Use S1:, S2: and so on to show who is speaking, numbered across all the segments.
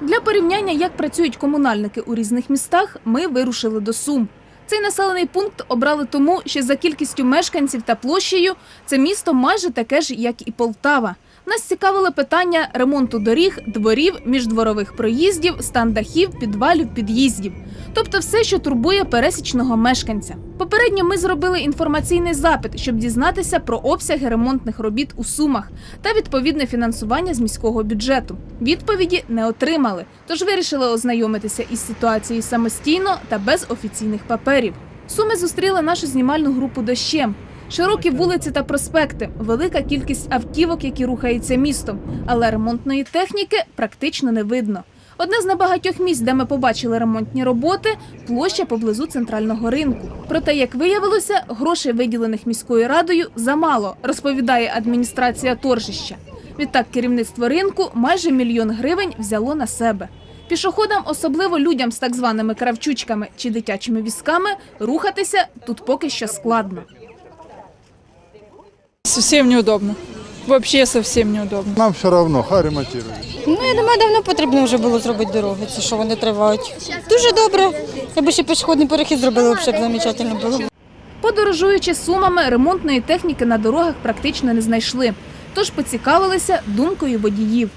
S1: Для порівняння, як працюють комунальники у різних містах, ми вирушили до Сум. Цей населений пункт обрали тому, що за кількістю мешканців та площею це місто майже таке ж, як і Полтава. Нас цікавили питання ремонту доріг, дворів, міждворових проїздів, стан дахів, підвалів, під'їздів. Тобто все, що турбує пересічного мешканця. Попередньо ми зробили інформаційний запит, щоб дізнатися про обсяги ремонтних робіт у Сумах та відповідне фінансування з міського бюджету. Відповіді не отримали, тож вирішили ознайомитися із ситуацією самостійно та без офіційних паперів. Суми зустріли нашу знімальну групу дощем. Широкі вулиці та проспекти, велика кількість автівок, які рухаються містом, але ремонтної техніки практично не видно. Одне з небагатьох місць, де ми побачили ремонтні роботи, площа поблизу центрального ринку. Проте, як виявилося, грошей, виділених міською радою, замало, розповідає адміністрація торжища. Відтак керівництво ринку майже мільйон гривень взяло на себе. Пішоходам, особливо людям з так званими кравчучками чи дитячими візками, рухатися тут поки що складно.
S2: Совсем неудобно. Вообще совсем неудобно.
S3: Нам все равно, хай ремонтують.
S4: Ну, я думаю, давно потрібно вже було зробити дороги, це що вони тривають. Дуже добре. Якби ще пішохідний перехід зробили, взагалі б замечательно було.
S1: Подорожуючи сумами, ремонтної техніки на дорогах практично не знайшли. Тож поцікавилися думкою водіїв.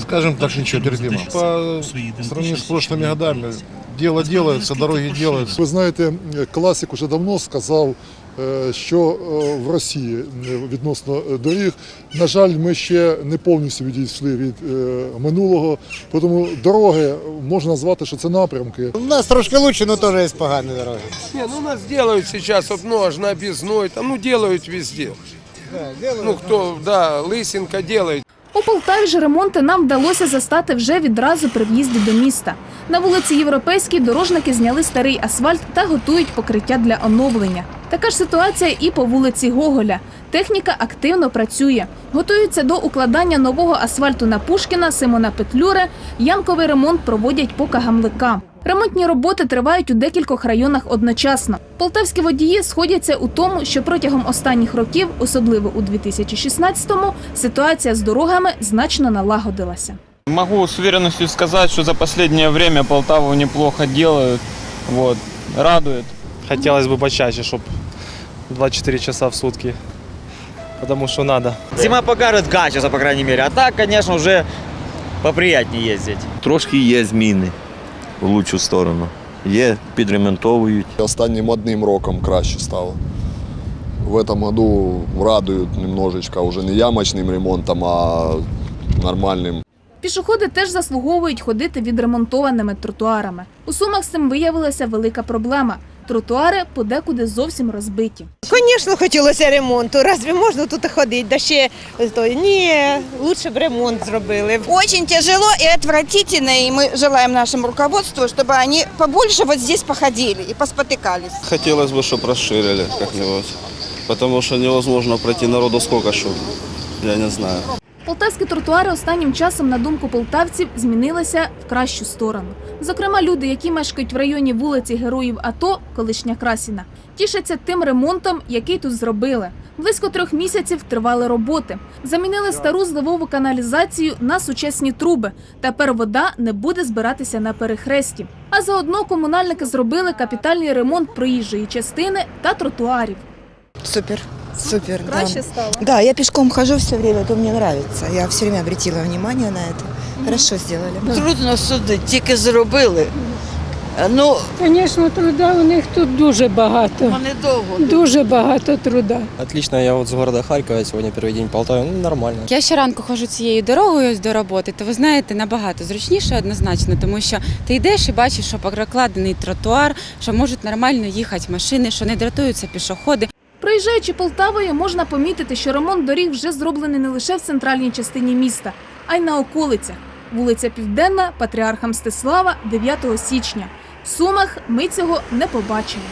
S3: Скажем так, ничего терпимо. По сравнению с прошлыми годами, дело делается, дороги делаются.
S5: Ви знаєте, класик уже давно сказав, що е, в Росії е, відносно е, доріг, на жаль, ми ще не повністю відійшли від е, минулого, тому дороги можна назвати, що це напрямки.
S6: У нас трошки лучше, но тоже есть погані дороги.
S7: Не, ну у нас делают сейчас вот, ну, аж на объездной, там, ну, делают везде. Ну, кто, да, Лысенко делает.
S1: У Полтаві ж ремонти нам вдалося застати вже відразу при в'їзді до міста. На вулиці Європейській дорожники зняли старий асфальт та готують покриття для оновлення. Така ж ситуація і по вулиці Гоголя. Техніка активно працює. Готуються до укладання нового асфальту на Пушкіна, Симона Петлюри. Ямковий ремонт проводять по Кагамлика. Ремонтні роботи тривають у декількох районах одночасно. Полтавські водії сходяться у тому, що протягом останніх років, особливо у 2016-му, ситуація з дорогами значно налагодилася.
S8: Могу с уверенностью сказать, что за последнее время Полтаву неплохо делают. Вот. Радует.
S9: Хотелось бы почаще, чтобы 24 часа в сутки. Потому что надо.
S10: Зима покажет качество, по крайней мере. А так, конечно, уже поприятнее ездить.
S11: Трошки є зміни в лучшу сторону. Є, підремонтовують.
S5: Останнім одним роком краще стало. В этом году радують немножечко уже не ямочним ремонтом, а нормальним.
S1: Пішоходи теж заслуговують ходити відремонтованими тротуарами. У Сумах з цим виявилася велика проблема Тротуари подекуди зовсім розбиті.
S4: Звісно, хотілося ремонту. Разве можна тут ходити? Да ще то, ні, лучше б ремонт зробили.
S12: Очень тяжело и отвратительно, и мы желаем нашему руководству, чтобы они побольше вот здесь походили и поспотыкались.
S9: Хотелось бы, чтобы расширили как-нибудь. Потому что невозможно пройти народу сколько что. Я не знаю.
S1: Полтавські тротуари останнім часом, на думку полтавців, змінилися в кращу сторону. Зокрема, люди, які мешкають в районі вулиці Героїв АТО, колишня Красіна, тішаться тим ремонтом, який тут зробили. Близько трьох місяців тривали роботи. Замінили стару зливову каналізацію на сучасні труби. Тепер вода не буде збиратися на перехресті. А заодно комунальники зробили капітальний ремонт проїжджої частини та тротуарів.
S12: Супер, супер. Краще стало? Да, я пешком хожу все время, то мне нравится. Я все время обратила внимание на это. Хорошо сделали.
S4: Трудно судити, тільки зробили. Ну,
S2: Звісно, труда у них тут дуже багато.
S4: вони довго.
S2: Дуже багато труда.
S9: Отлично, я вот с города Харькова, сегодня первый день в Ну, нормально.
S13: Я щоранку ходжу цією дорогою ось до роботи, то ви знаєте, набагато зручніше однозначно, тому що ти йдеш і бачиш, що прокладений тротуар, що можуть нормально їхати машини, що не дратуються пішоходи.
S1: Проїжджаючи Полтавою, можна помітити, що ремонт доріг вже зроблений не лише в центральній частині міста, а й на околицях. Вулиця Південна, Патріарха Мстислава, 9 січня. В Сумах ми цього не побачимо.